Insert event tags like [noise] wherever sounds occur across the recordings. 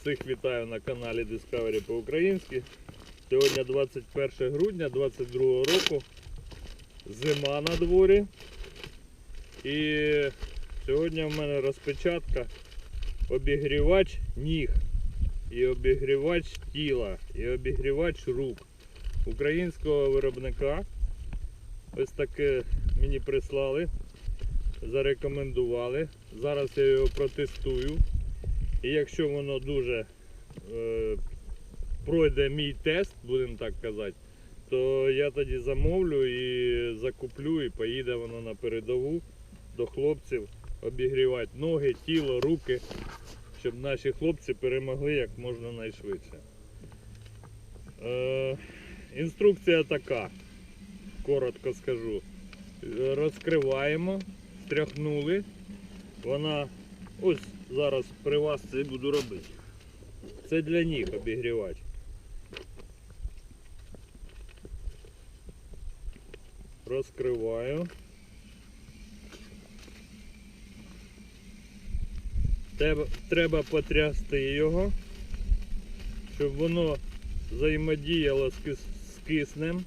Всіх вітаю на каналі Discovery по-українськи. Сьогодні 21 грудня 22 року. Зима на дворі. І сьогодні в мене розпечатка обігрівач ніг, і обігрівач тіла, і обігрівач рук українського виробника. Ось таке мені прислали, зарекомендували. Зараз я його протестую. І якщо воно дуже е, пройде мій тест, будемо так казати, то я тоді замовлю і закуплю, і поїде воно на передову до хлопців обігрівати ноги, тіло, руки, щоб наші хлопці перемогли як можна найшвидше. Е, інструкція така, коротко скажу. Розкриваємо, стряхнули. Вона ось зараз при вас це буду робити. Це для ніг обігрівач. Розкриваю. Треба, потрясти його, щоб воно взаємодіяло з киснем.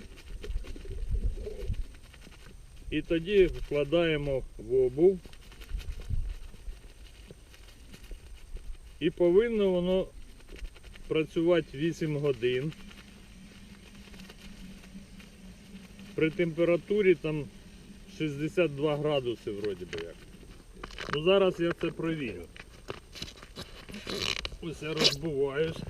І тоді вкладаємо в обув. І повинно воно працювати 8 годин. При температурі там 62 градуси вроді би як. Ну зараз я це провірю. Ось я розбуваюсь.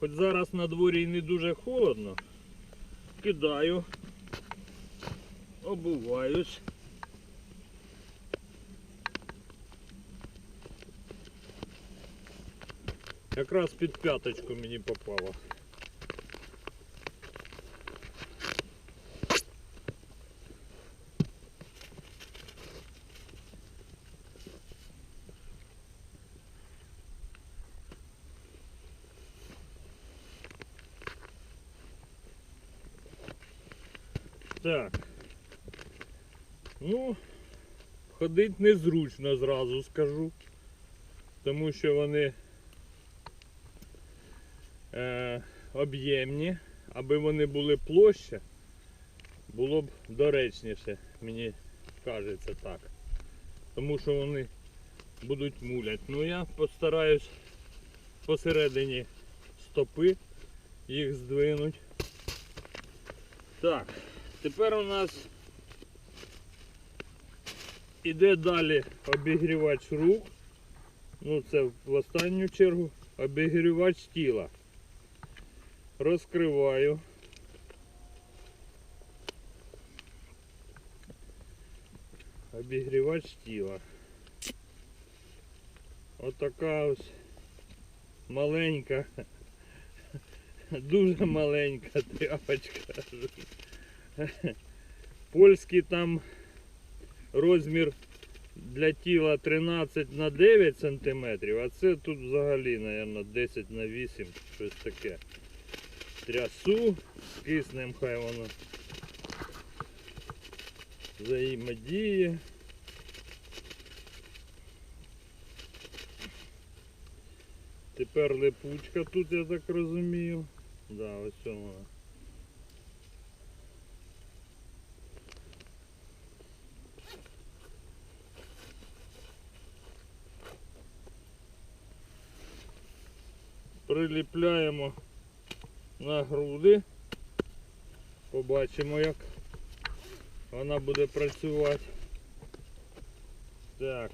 Хоч зараз на дворі і не дуже холодно, кидаю, обуваюсь. Якраз під п'яточку мені попало. Так. Ну, ходить незручно зразу скажу, тому що вони е, об'ємні, аби вони були площа, було б доречніше, мені кажеться так. Тому що вони будуть мулять. Ну я постараюсь посередині стопи їх здвинуть. Так, тепер у нас іде далі обігрівач рук. Ну це в останню чергу обігрівач тіла. Розкриваю. Обігрівач тіла. Отака ось маленька, [laughs] дуже маленька тряпочка. Польський там розмір для тіла 13 на 9 см, а це тут взагалі, мабуть, 10 на 8, щось таке. Трясу, з киснем хай воно взаємодіє. Тепер липучка тут, я так розумію. Да, ось вона. Приліпляємо на груди. Побачимо, як вона буде працювати. Так.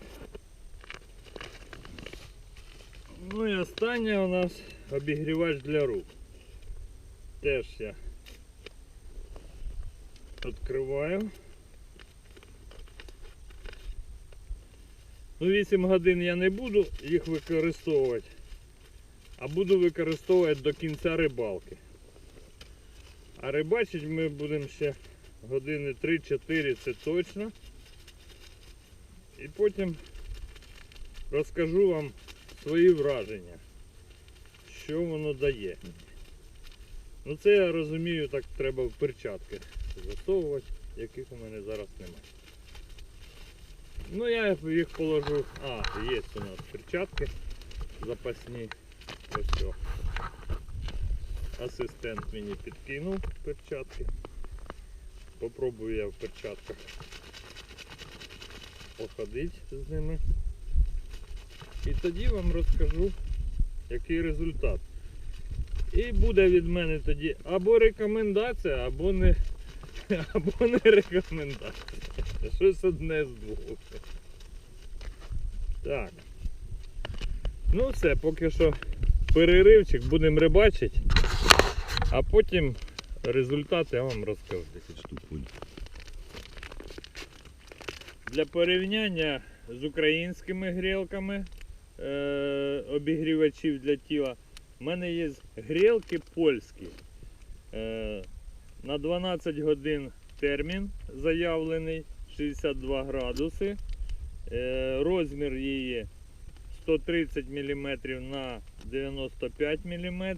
Ну і останнє у нас обігрівач для рук. Теж я відкриваю. Ну 8 годин я не буду їх використовувати, а буду використовувати до кінця рибалки. А рибачить ми будемо ще години 3-4, це точно. І потім розкажу вам свої враження, що воно дає. Ну це я розумію, так треба в перчатки засовувати, яких у мене зараз немає. Ну я їх положу. А, є у нас перчатки запасні. Ось о. Асистент мені підкинув перчатки. Попробую я в перчатках походити з ними. І тоді вам розкажу, який результат. І буде від мене тоді або рекомендація, або не, [laughs] або не рекомендація. Щось одне з двох. Так. Ну все, поки що переривчик, будемо рибачити, а потім результат я вам розкажу. 10 штук. Для порівняння з українськими грілками е, обігрівачів для тіла, в мене є грілки польські. Е, на 12 годин термін заявлений 62 градуси. Е, розмір її 130 мм на 95 мм.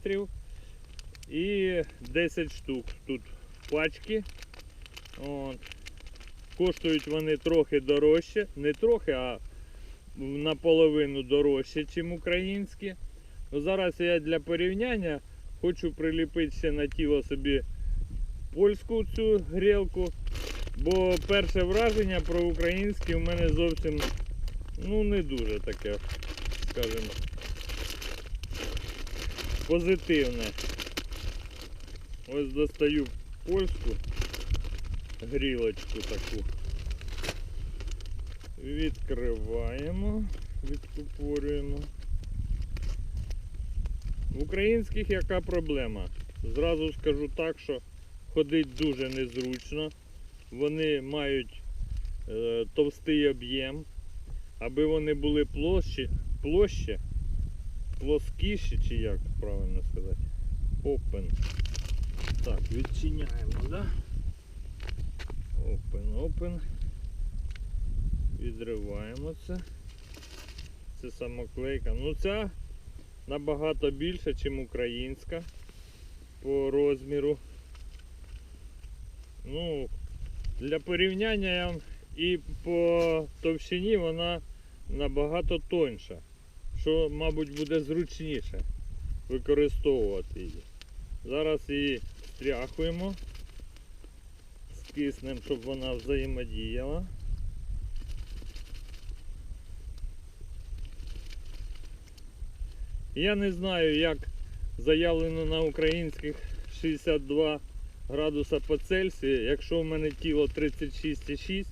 І 10 штук тут в пачці. От. Коштують вони трохи дорожче, не трохи, а наполовину дорожче, ніж українські. Ну, зараз я для порівняння хочу приліпити ще на тіло собі польську цю грілку. Бо перше враження про українські в мене зовсім ну, не дуже таке, скажімо, позитивне. Ось достаю польську грілочку таку. Відкриваємо, відкупорюємо. В українських яка проблема? Зразу скажу так, що ходить дуже незручно. Вони мають е, товстий об'єм. Аби вони були площі, площі, плоскіші, чи як правильно сказати. Open. Так, відчиняємо, да? Open, open. Відриваємо це. Це самоклейка. Ну ця набагато більша, ніж українська по розміру. Ну, для порівняння я вам і по товщині вона набагато тоньша, що, мабуть, буде зручніше використовувати її. Зараз її стряхуємо скиснем, щоб вона взаємодіяла. Я не знаю, як заявлено на українських 62 градуса по Цельсію. Якщо в мене тіло 36,6,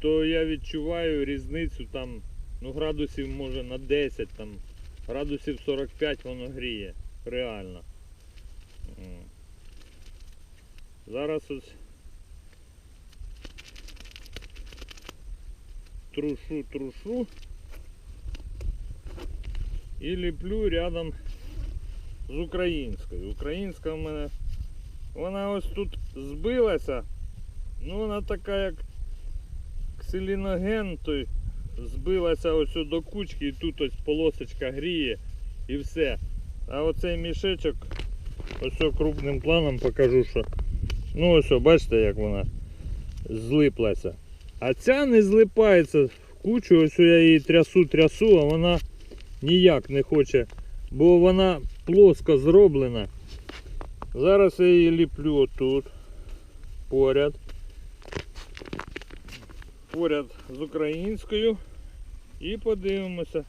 то я відчуваю різницю там, ну градусів може на 10, там, градусів 45 воно гріє. Реально. Зараз ось трушу, трушу і ліплю рядом з українською. Українська в мене вона ось тут збилася. Ну вона така як ксиліноген, той збилася ось до кучки і тут ось полосочка гріє і все. А оцей мішечок, ось крупним планом покажу, що ну ось бачите, як вона злиплася. А ця не злипається в кучу, ось я її трясу, трясу, а вона ніяк не хоче, бо вона плоско зроблена. Зараз я її ліплю отут, поряд. Поряд з українською. І подивимося,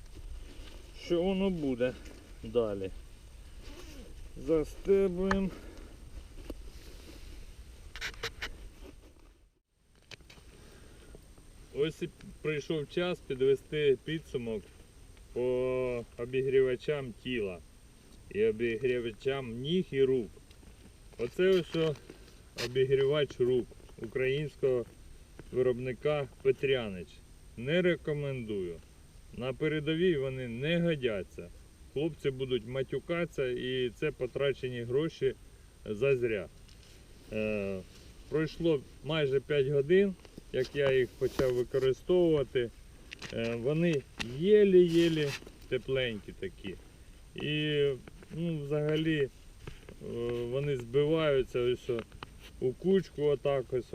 що воно буде далі. Застебуємо. Ось і прийшов час підвести підсумок по обігрівачам тіла і обігрівачам ніг і рук. Оце ось обігрівач рук українського виробника Петрянич. Не рекомендую. На передовій вони не годяться. Хлопці будуть матюкатися і це потрачені гроші зазря. Е, пройшло майже 5 годин, як я їх почав використовувати. Е, вони єлі-єлі тепленькі такі. І ну, взагалі е, вони збиваються ось у кучку отак ось.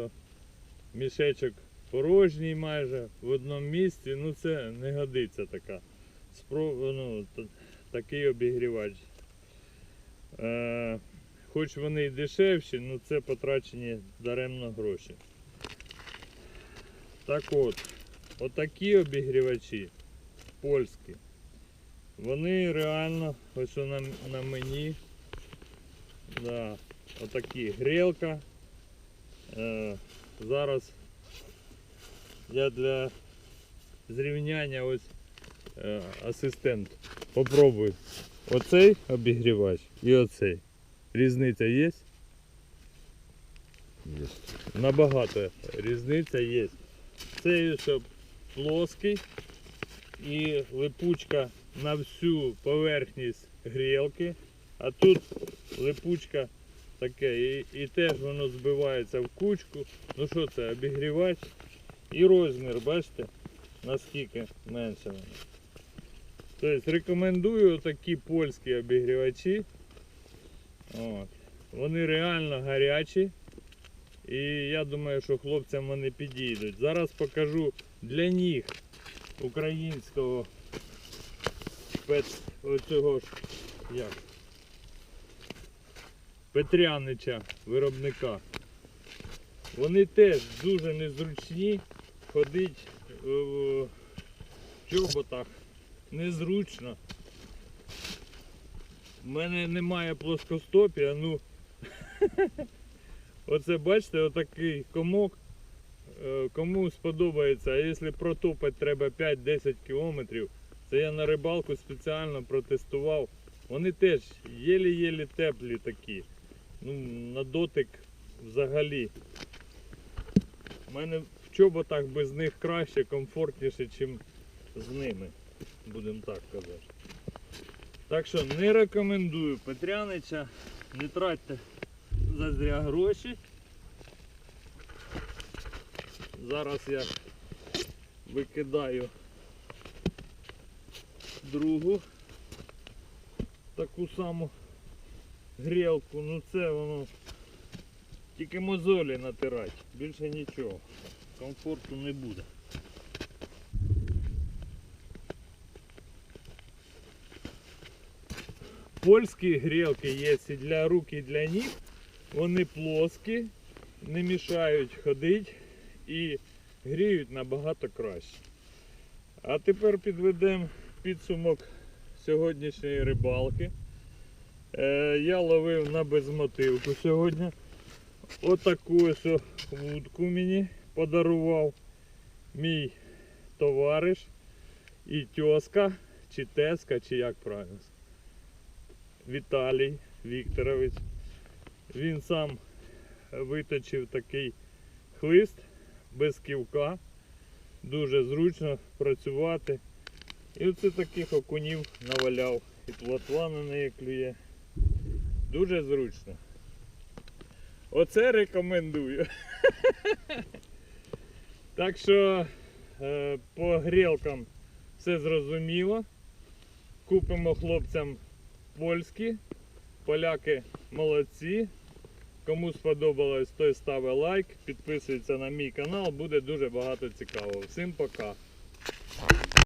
Мішечок порожній майже в одному місці. Ну це не годиться така. Спро... Ну, такий обігрівач. Е, хоч вони й дешевші, ну це потрачені даремно гроші. Так от, отакі обігрівачі польські. Вони реально, ось на, на мені. Да, отакі грілка. Е, зараз я для зрівняння ось е, асистент. Попробуй. Оцей обігрівач і оцей. Різниця є? Есть. Набагато різниця є. Цей щоб плоский і липучка на всю поверхність грілки, а тут липучка таке, і, і теж воно збивається в кучку. Ну що це, обігрівач і розмір, бачите, наскільки менше воно. Тобто рекомендую такі польські обігрівачі. От. Вони реально гарячі. І я думаю, що хлопцям вони підійдуть. Зараз покажу для них українського спец оцього ж як Петрянича виробника. Вони теж дуже незручні. Ходить е, в чоботах незручно. У мене немає плоскостопія, ну [laughs] Оце бачите, отакий комок. Е, Кому сподобається, а якщо протопати треба 5-10 кілометрів, це я на рибалку спеціально протестував. Вони теж єлі-єлі теплі такі. Ну, на дотик взагалі. У мене в чоботах без них краще, комфортніше, ніж з ними. Будемо так казати. Так що не рекомендую Петрянича, не тратьте зазря гроші. Зараз я викидаю другу таку саму грілку. Ну це воно тільки мозолі натирати, більше нічого. Комфорту не буде. Польські грілки є і для рук, і для ніг. Вони плоскі, не мішають ходити і гріють набагато краще. А тепер підведемо підсумок сьогоднішньої рибалки. Е, я ловив на безмотивку сьогодні. Отаку вудку мені подарував мій товариш і тьоска, чи теска, чи як правильно. Віталій Вікторович. Він сам виточив такий хлист без ківка. Дуже зручно працювати. І оце таких окунів наваляв. І плотва на неї клює. Дуже зручно. Оце рекомендую. [laughs] Так що е, по грілкам все зрозуміло. Купимо хлопцям польські. Поляки молодці. Кому сподобалось, той ставить лайк, підписується на мій канал, буде дуже багато цікавого. Всім пока!